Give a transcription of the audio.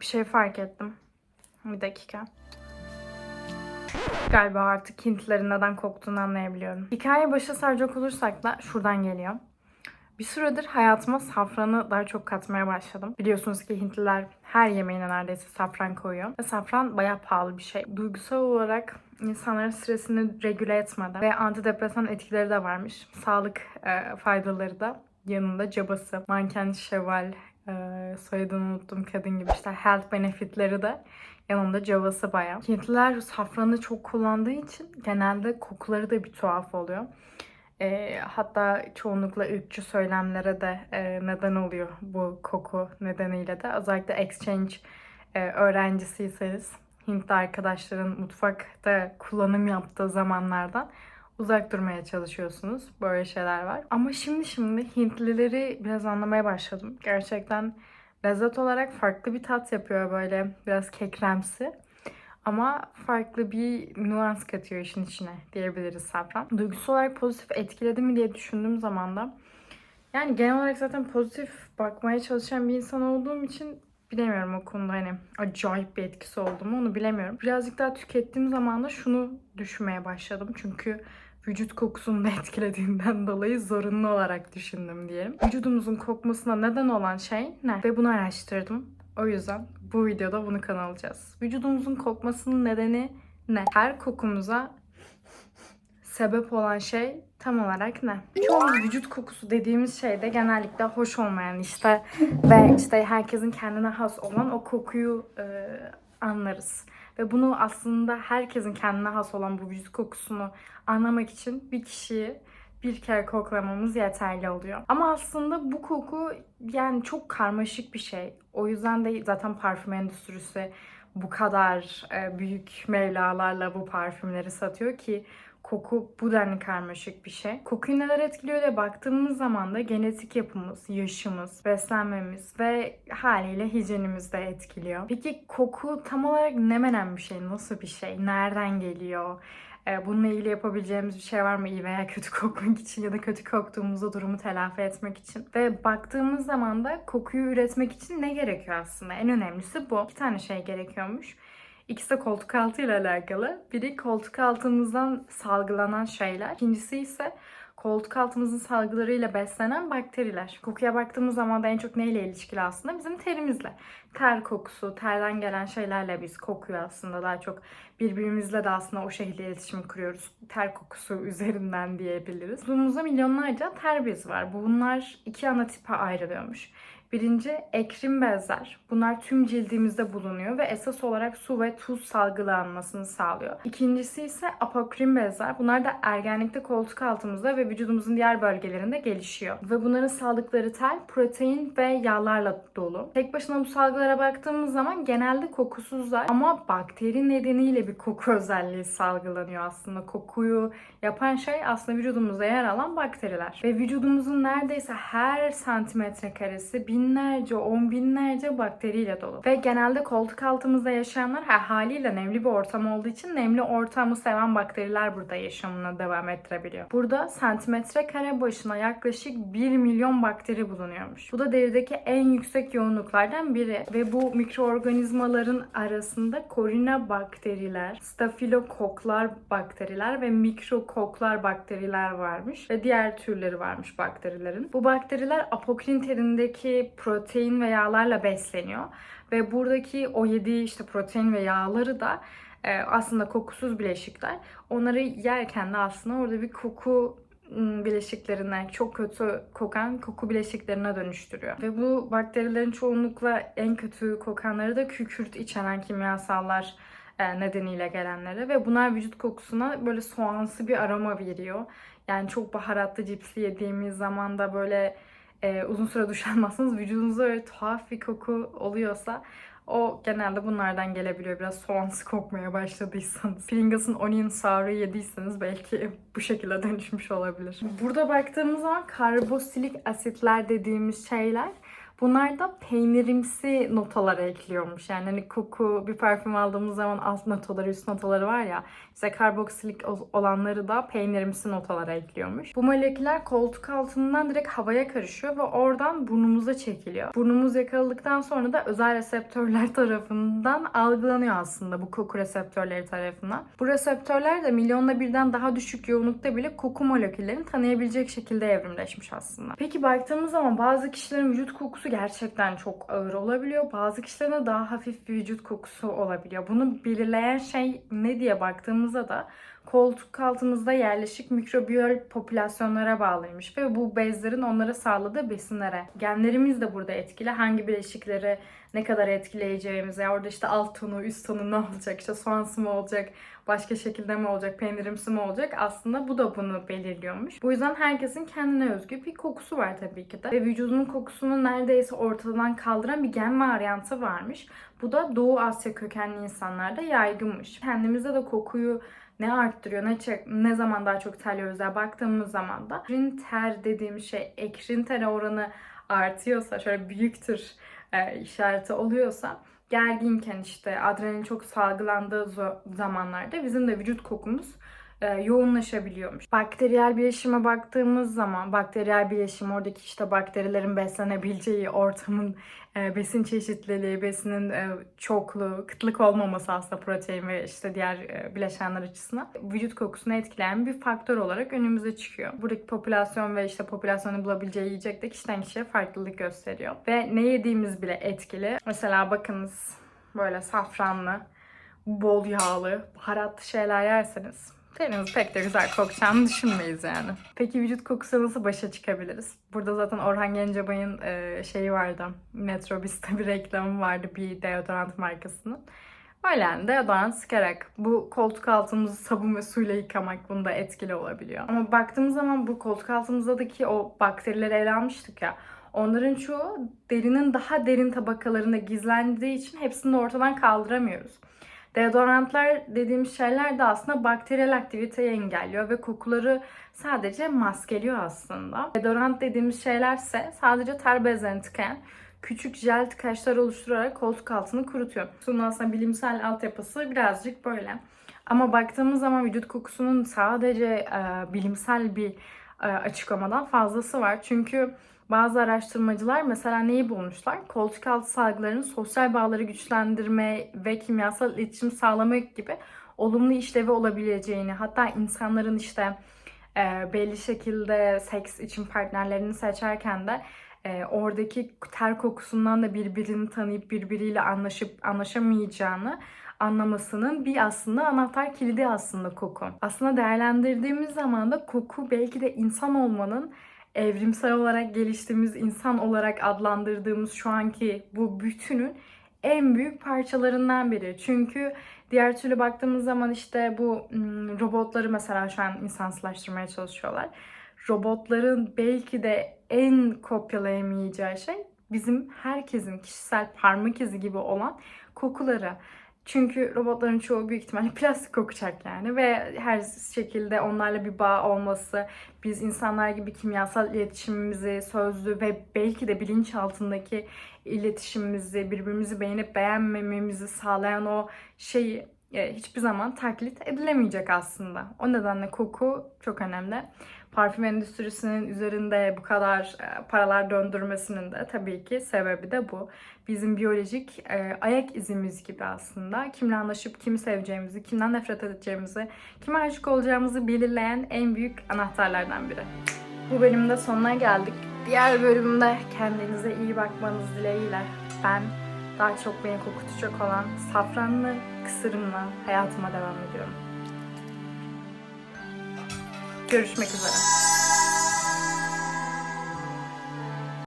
Bir şey fark ettim. Bir dakika. Galiba artık Hintlilerin neden koktuğunu anlayabiliyorum. Hikaye başa saracak olursak da şuradan geliyor. Bir süredir hayatıma safranı daha çok katmaya başladım. Biliyorsunuz ki Hintliler her yemeğine neredeyse safran koyuyor. Ve safran bayağı pahalı bir şey. Duygusal olarak insanların stresini regüle etmeden ve antidepresan etkileri de varmış. Sağlık e, faydaları da yanında cabası. Manken şeval, e, soyadını unuttum kadın gibi işte health benefitleri de yanında cabası bayağı. Hintliler safranı çok kullandığı için genelde kokuları da bir tuhaf oluyor. E, hatta çoğunlukla ırkçı söylemlere de e, neden oluyor bu koku nedeniyle de. Özellikle exchange e, öğrencisiyseniz Hintli arkadaşların mutfakta kullanım yaptığı zamanlardan uzak durmaya çalışıyorsunuz. Böyle şeyler var. Ama şimdi şimdi Hintlileri biraz anlamaya başladım. Gerçekten lezzet olarak farklı bir tat yapıyor böyle biraz kekremsi. Ama farklı bir nüans katıyor işin içine diyebiliriz safran. Duygusal olarak pozitif etkiledi mi diye düşündüğüm zaman da yani genel olarak zaten pozitif bakmaya çalışan bir insan olduğum için bilemiyorum o konuda hani acayip bir etkisi oldu mu onu bilemiyorum. Birazcık daha tükettiğim zaman da şunu düşünmeye başladım. Çünkü vücut kokusunu da etkilediğinden dolayı zorunlu olarak düşündüm diyelim. Vücudumuzun kokmasına neden olan şey ne? Ve bunu araştırdım. O yüzden bu videoda bunu kan alacağız. Vücudumuzun kokmasının nedeni ne? Her kokumuza sebep olan şey tam olarak ne? Çoğumuz vücut kokusu dediğimiz şeyde genellikle hoş olmayan işte ve işte herkesin kendine has olan o kokuyu e, anlarız. Ve bunu aslında herkesin kendine has olan bu vücut kokusunu anlamak için bir kişiyi bir kere koklamamız yeterli oluyor. Ama aslında bu koku yani çok karmaşık bir şey. O yüzden de zaten parfüm endüstrisi bu kadar e, büyük mevlalarla bu parfümleri satıyor ki koku bu denli karmaşık bir şey. Kokuyu neler etkiliyor diye baktığımız zaman da genetik yapımız, yaşımız, beslenmemiz ve haliyle hijyenimiz de etkiliyor. Peki koku tam olarak ne menen bir şey? Nasıl bir şey? Nereden geliyor? Ee, Bununla ilgili yapabileceğimiz bir şey var mı iyi veya kötü kokmak için ya da kötü koktuğumuzda durumu telafi etmek için? Ve baktığımız zaman da kokuyu üretmek için ne gerekiyor aslında? En önemlisi bu. İki tane şey gerekiyormuş. İkisi de koltuk altı ile alakalı. Biri koltuk altımızdan salgılanan şeyler. İkincisi ise koltuk altımızın salgılarıyla beslenen bakteriler. Kokuya baktığımız zaman da en çok neyle ilişkili aslında? Bizim terimizle. Ter kokusu, terden gelen şeylerle biz kokuyu aslında daha çok birbirimizle de aslında o şekilde iletişim kuruyoruz. Ter kokusu üzerinden diyebiliriz. Vücudumuzda milyonlarca ter bezi var. Bunlar iki ana tipe ayrılıyormuş. Birinci ekrim bezler. Bunlar tüm cildimizde bulunuyor ve esas olarak su ve tuz salgılanmasını sağlıyor. İkincisi ise apokrin bezler. Bunlar da ergenlikte koltuk altımızda ve vücudumuzun diğer bölgelerinde gelişiyor. Ve bunların saldıkları tel protein ve yağlarla dolu. Tek başına bu salgılara baktığımız zaman genelde kokusuzlar ama bakteri nedeniyle bir koku özelliği salgılanıyor aslında. Kokuyu yapan şey aslında vücudumuzda yer alan bakteriler. Ve vücudumuzun neredeyse her santimetre karesi binlerce, on binlerce bakteriyle dolu. Ve genelde koltuk altımızda yaşayanlar her haliyle nemli bir ortam olduğu için nemli ortamı seven bakteriler burada yaşamına devam ettirebiliyor. Burada santimetre kare başına yaklaşık 1 milyon bakteri bulunuyormuş. Bu da derideki en yüksek yoğunluklardan biri. Ve bu mikroorganizmaların arasında korina bakteriler, stafilokoklar bakteriler ve mikrokoklar bakteriler varmış. Ve diğer türleri varmış bakterilerin. Bu bakteriler apokrin terindeki protein ve yağlarla besleniyor. Ve buradaki o yediği işte protein ve yağları da e, aslında kokusuz bileşikler. Onları yerken de aslında orada bir koku bileşiklerine, çok kötü kokan koku bileşiklerine dönüştürüyor. Ve bu bakterilerin çoğunlukla en kötü kokanları da kükürt içeren kimyasallar e, nedeniyle gelenleri ve bunlar vücut kokusuna böyle soğansı bir aroma veriyor. Yani çok baharatlı cipsi yediğimiz zaman da böyle e, uzun süre duş almazsanız vücudunuzda öyle tuhaf bir koku oluyorsa O genelde bunlardan gelebiliyor. Biraz soğansı kokmaya başladıysanız. Pringles'ın onion sour'u yediyseniz belki bu şekilde dönüşmüş olabilir. Burada baktığımız zaman karbosilik asitler dediğimiz şeyler Bunlar da peynirimsi notalar ekliyormuş. Yani hani koku bir parfüm aldığımız zaman alt notaları, üst notaları var ya. İşte karboksilik olanları da peynirimsi notalara ekliyormuş. Bu moleküller koltuk altından direkt havaya karışıyor ve oradan burnumuza çekiliyor. Burnumuz yakaladıktan sonra da özel reseptörler tarafından algılanıyor aslında bu koku reseptörleri tarafından. Bu reseptörler de milyonda birden daha düşük yoğunlukta bile koku moleküllerini tanıyabilecek şekilde evrimleşmiş aslında. Peki baktığımız zaman bazı kişilerin vücut kokusu gerçekten çok ağır olabiliyor. Bazı kişilerin daha hafif bir vücut kokusu olabiliyor. Bunu belirleyen şey ne diye baktığımızda da koltuk altımızda yerleşik mikrobiyal popülasyonlara bağlıymış ve bu bezlerin onlara sağladığı besinlere. Genlerimiz de burada etkili. Hangi bileşikleri ne kadar etkileyeceğimize, orada işte alt tonu, üst tonu ne olacak, işte soğansı mı olacak, başka şekilde mi olacak, peynirimsi mi olacak aslında bu da bunu belirliyormuş. Bu yüzden herkesin kendine özgü bir kokusu var tabii ki de. Ve vücudunun kokusunu neredeyse ortadan kaldıran bir gen varyantı varmış. Bu da Doğu Asya kökenli insanlarda yaygınmış. Kendimizde de kokuyu ne arttırıyor, ne çek, ne zaman daha çok terliyoruz diye baktığımız zaman da ekrin ter dediğim şey ekrin tere oranı artıyorsa, şöyle büyüktür e, işareti oluyorsa gerginken işte adrenalin çok salgılandığı zamanlarda bizim de vücut kokumuz e, yoğunlaşabiliyormuş. Bakteriyel bileşime baktığımız zaman bakteriyel bileşim oradaki işte bakterilerin beslenebileceği ortamın e, besin çeşitliliği, besinin e, çokluğu, kıtlık olmaması aslında protein ve işte diğer e, bileşenler açısından vücut kokusunu etkileyen bir faktör olarak önümüze çıkıyor. Buradaki popülasyon ve işte popülasyonun bulabileceği yiyecek de kişiden kişiye farklılık gösteriyor. Ve ne yediğimiz bile etkili. Mesela bakınız böyle safranlı, bol yağlı, baharatlı şeyler yerseniz teniniz pek de güzel kokacağını düşünmeyiz yani. Peki vücut kokusu nasıl başa çıkabiliriz? Burada zaten Orhan Gencebay'ın e, şeyi vardı. Metrobüs'te bir reklamı vardı bir deodorant markasının. Öyle yani deodorant sıkarak bu koltuk altımızı sabun ve suyla yıkamak bunda etkili olabiliyor. Ama baktığımız zaman bu koltuk altımızdaki o bakterileri ele almıştık ya. Onların çoğu derinin daha derin tabakalarında gizlendiği için hepsini ortadan kaldıramıyoruz. Deodorantlar dediğimiz şeyler de aslında bakteriyel aktiviteyi engelliyor ve kokuları sadece maskeliyor aslında. Deodorant dediğimiz şeylerse sadece ter bezlerini tıkayan küçük jel tıkaçlar oluşturarak koltuk altını kurutuyor. Bunun aslında bilimsel altyapısı birazcık böyle. Ama baktığımız zaman vücut kokusunun sadece e, bilimsel bir açıklamadan fazlası var. Çünkü bazı araştırmacılar mesela neyi bulmuşlar? Koltuk altı salgılarının sosyal bağları güçlendirme ve kimyasal iletişim sağlamak gibi olumlu işlevi olabileceğini, hatta insanların işte e, belli şekilde seks için partnerlerini seçerken de e, oradaki ter kokusundan da birbirini tanıyıp birbiriyle anlaşıp anlaşamayacağını anlamasının bir aslında anahtar kilidi aslında koku. Aslında değerlendirdiğimiz zaman da koku belki de insan olmanın evrimsel olarak geliştiğimiz insan olarak adlandırdığımız şu anki bu bütünün en büyük parçalarından biri. Çünkü diğer türlü baktığımız zaman işte bu hmm, robotları mesela şu an insansılaştırmaya çalışıyorlar. Robotların belki de en kopyalayamayacağı şey bizim herkesin kişisel parmak izi gibi olan kokuları. Çünkü robotların çoğu büyük ihtimalle plastik kokacak yani ve her şekilde onlarla bir bağ olması, biz insanlar gibi kimyasal iletişimimizi, sözlü ve belki de bilinç altındaki iletişimimizi, birbirimizi beğenip beğenmememizi sağlayan o şeyi e, hiçbir zaman taklit edilemeyecek aslında. O nedenle koku çok önemli. Parfüm endüstrisinin üzerinde bu kadar e, paralar döndürmesinin de tabii ki sebebi de bu. Bizim biyolojik e, ayak izimiz gibi aslında. Kimle anlaşıp kimi seveceğimizi, kimden nefret edeceğimizi, kime aşık olacağımızı belirleyen en büyük anahtarlardan biri. Bu bölümde sonuna geldik. Diğer bölümde kendinize iyi bakmanız dileğiyle ben daha çok beni kokutacak olan safranlı kısırımla hayatıma devam ediyorum. Görüşmek üzere.